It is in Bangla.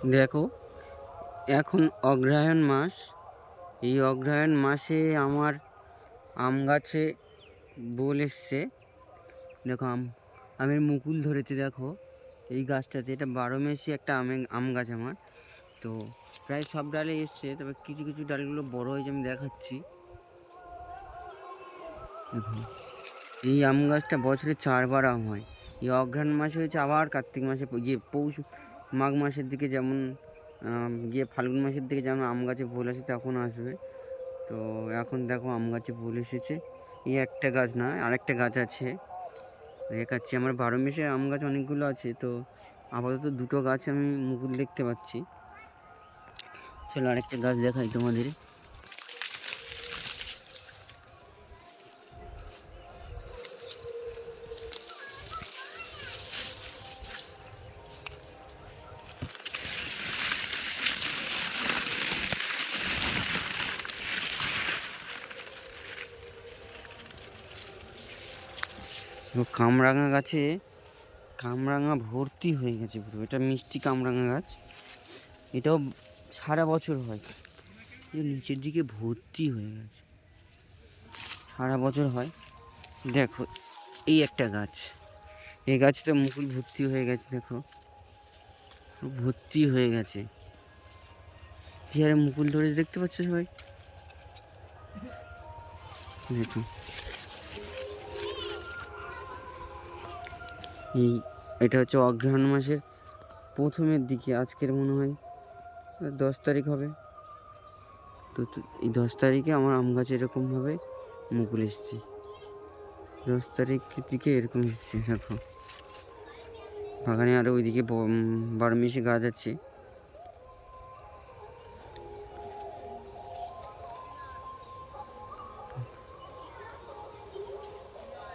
দেখো, এখন অগ্রহায়ণ মাস। এই অগ্রহায়ণ মাসে আমার আম গাছে বোল এসছে। দেখো, আম, আমের মুকুল ধরেছে, দেখো। এই গাছটাতে এটা বারো মেসি একটা আমে, আম গাছ আমার। তো প্রায় সব ডালে এসছে, তবে কিছু কিছু ডালগুলো বড় হয়েছে আমি দেখাচ্ছি। দেখো, এই আম গাছটা বছরে চারবার আম হয়। এই অঘ্রাণ মাসে হয়েছে আবার কার্তিক মাসে ইয়ে পৌষ মাঘ মাসের দিকে যেমন গিয়ে ফাল্গুন মাসের দিকে যেমন আম গাছে ফুল আসে তখন আসবে। তো এখন দেখো আম গাছে ফুল এসেছে। এই একটা গাছ না, আরেকটা গাছ আছে। দেখাচ্ছি, আমার বারো মেশে আম গাছ অনেকগুলো আছে। তো আপাতত দুটো গাছ আমি মুকুল দেখতে পাচ্ছি। চলো আরেকটা গাছ দেখাই তোমাদের। কামরাঙা গাছে কামরাঙা ভর্তি হয়ে গেছে পুরো। এটা মিষ্টি কামরাঙা গাছ। এটাও সারা বছর হয়। নিচের দিকে ভর্তি হয়ে গেছে। সারা বছর হয়। দেখো, এই একটা গাছ। এই গাছটা মুকুল ভর্তি হয়ে গেছে, দেখো। ভর্তি হয়ে গেছে। পেয়ারে মুকুল ধরেছে, দেখতে পাচ্ছ সবাই? দেখো এই এটা হচ্ছে অগ্রহায়ণ মাসের প্রথমের দিকে, আজকের মনে হয়। দশ তারিখ হবে। তো এই দশ তারিখে আমার আম গাছ এরকমভাবে মুকুল এসছে। দশ তারিখ দিকে এরকম এসছে, দেখো। বাগানে আরও ওইদিকে বারো মিশে গাছ আছে